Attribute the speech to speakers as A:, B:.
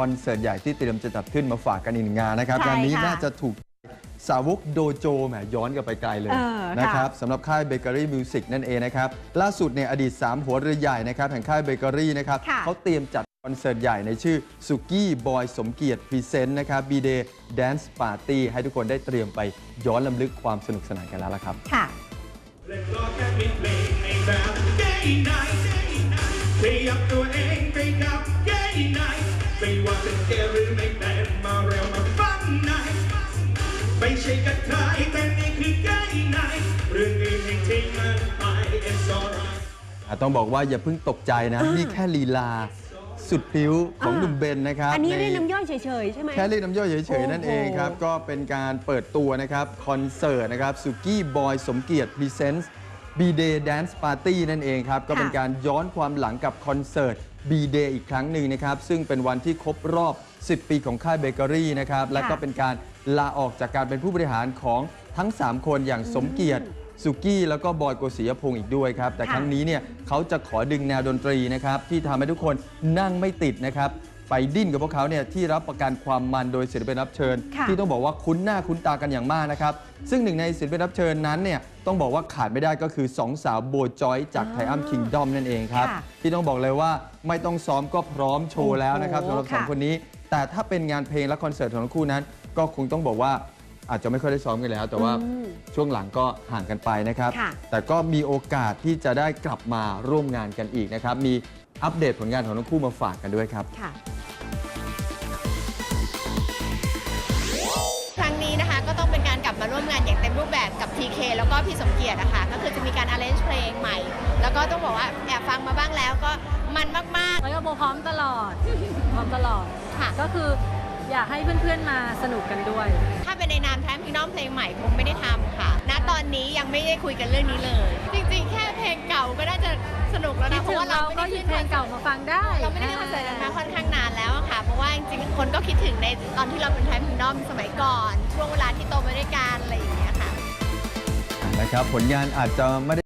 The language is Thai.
A: คอนเสิร์ตใหญ่ที่เตรียมจะจัดขึ้นมาฝากกันอีกหนึ่งงานนะครับ
B: ใช่
A: งานนี้
B: ค่ะ
A: น่าจะถูกสาวกโดโจแหมย้อนกลับไปไกลเลย
B: เออค่ะ
A: นะครับสำหรับค่ายเบเกอรี่มิวสิกนั่นเองนะครับ ล่าสุดเนี่ยอดีต 3 หัวเรือใหญ่นะครับแห่งค่ายเบเกอรี่นะครับ
B: ค่ะ
A: เขาเตรียมจัดคอนเสิร์ตใหญ่ในชื่อสุกี้บอยสมเกียรติพรีเซนต์นะครับบีเดย์แดนซ์ปาร์ตี้ให้ทุกคนได้เตรียมไปย้อนลำลึกความสนุกสนานกันแล้วละครับ
B: ค่ะ
C: เล่นก็แค่มีเพลงในแบบ Gay Night ขยับตัวเองไปกับ Gay Night ไม่ว่าจะเกย์หรือไม่เป็นมาเร็วมาฟังในไม่ใช่กระเทยแต่นี่คือ Gay Night เรื่องอื่นให้ทิ้งมันไป It's alright
A: อะต้องบอกว่าอย่าเพิ่งตกใจนะ นี่แค่ลีลาสุดพิ้วของ
B: อ่า
A: หนุ่มเบนนะครับ
B: อันนี้
A: ใน
B: เรียกน้ำย่อยเฉยๆใช่ไหม
A: แค่เรียกน้ำย่อยเฉยๆนั่นเองครับ
B: โอ้โห
A: ก็เป็นการเปิดตัวนะครับ คอนเสิร์ตนะครับสุกี้บอยสมเกียรติพรีเซนต์ บีเดย์แดนซ์ปาร์ตี้นั่นเองครับ ก็เป็นการย้อนความหลังกับคอนเสิร์ตบีเดย์อีกครั้งหนึ่งนะครับ ซึ่งเป็นวันที่ครบรอบ 10 ปีของค่ายเบเกอรี่นะครับ และก็เป็นการลาออกจากการเป็นผู้บริหารของทั้ง 3 คนอย่างสมเกียรติสุกี้แล้วก็บอยโกศิยพงศ์อีกด้วยครับ แต่
B: ค่ะ
A: ครั้งนี้เนี่ยเขาจะขอดึงแนวดนตรีนะครับที่ทำให้ทุกคนนั่งไม่ติดนะครับ ไปดิ้นกับพวกเขาเนี่ยที่รับประกันความมันโดยศิลปินรับเชิญ
B: ค่ะ
A: ที่ต้องบอกว่าคุ้นหน้าคุ้นตากันอย่างมากนะครับ ซึ่งหนึ่งในศิลปินรับเชิญนั้นเนี่ยต้องบอกว่าขาดไม่ได้ก็คือสองสาวโบจอยจากไทอัมคิงดอมนั่นเองครับ
B: ค่ะ
A: ที่ต้องบอกเลยว่าไม่ต้องซ้อมก็พร้อมโชว์แล้วนะครับ
B: โอ้
A: สำ
B: โห
A: หรับสอง
B: ค่ะ
A: คนนี้ แต่ถ้าเป็นงานเพลงและคอนเสิร์ตของทั้งคู่นั้น ก็คงต้องบอกว่าอาจจะไม่ค่อยได้ซ้อมกันแล้ว แต่ว่า
B: อืม
A: ช่วงหลังก็ห่างกันไปนะครับ
B: ค่ะ
A: แต่ก็มีโอกาสที่จะได้กลับมาร่วมงานกันอีกนะครับ มีอัปเดตผลงานของทั้งคู่มาฝากกันด้วยครับ
B: ค่ะ
D: รูปแบบกับ TK แล้วก็พี่สมเกียรตินะคะก็คือจะมีการ arrange เพลงใหม่ แล้วก็ต้องบอกว่าแอบฟังมาบ้างแล้วก็มันมาก
E: แล้วก็โบพร้อมตลอด พร้อมตลอด
D: ๆค่ะ
E: ก็คืออยากให้เพื่อนๆมาสนุกกันด้วย
D: ถ้าเป็นในนามแทมพี่น้องเพลงใหม่คงไม่ได้ทำค่ะ ณตอนนี้ยังไม่ได้คุยกันเรื่องนี้เลย จริงๆ แค่เพลงเก่าก็น่าจะสนุกแล้ว
E: คิ
D: นะ
E: ด
D: เพ
E: ถึ
D: ราะ
E: ง
D: ว่าเรา
E: เรา
D: ไม่
E: ก็
D: ได้
E: หยิ
D: ขึ้
E: บ
D: น
E: เพลงเก่ามาฟังได้
D: เราไม่ได้ขึ้นคอนเสิร์ตกันมาค่อนข้างนานแล้วอะค่ะ เพราะว่าจริงๆ คนก็คิดถึงในตอนที่เราเป็นแทมพี่น้องสมัยก่อน ช่วงเวลาที่
A: นะครับผลงานอาจจะไม่ได้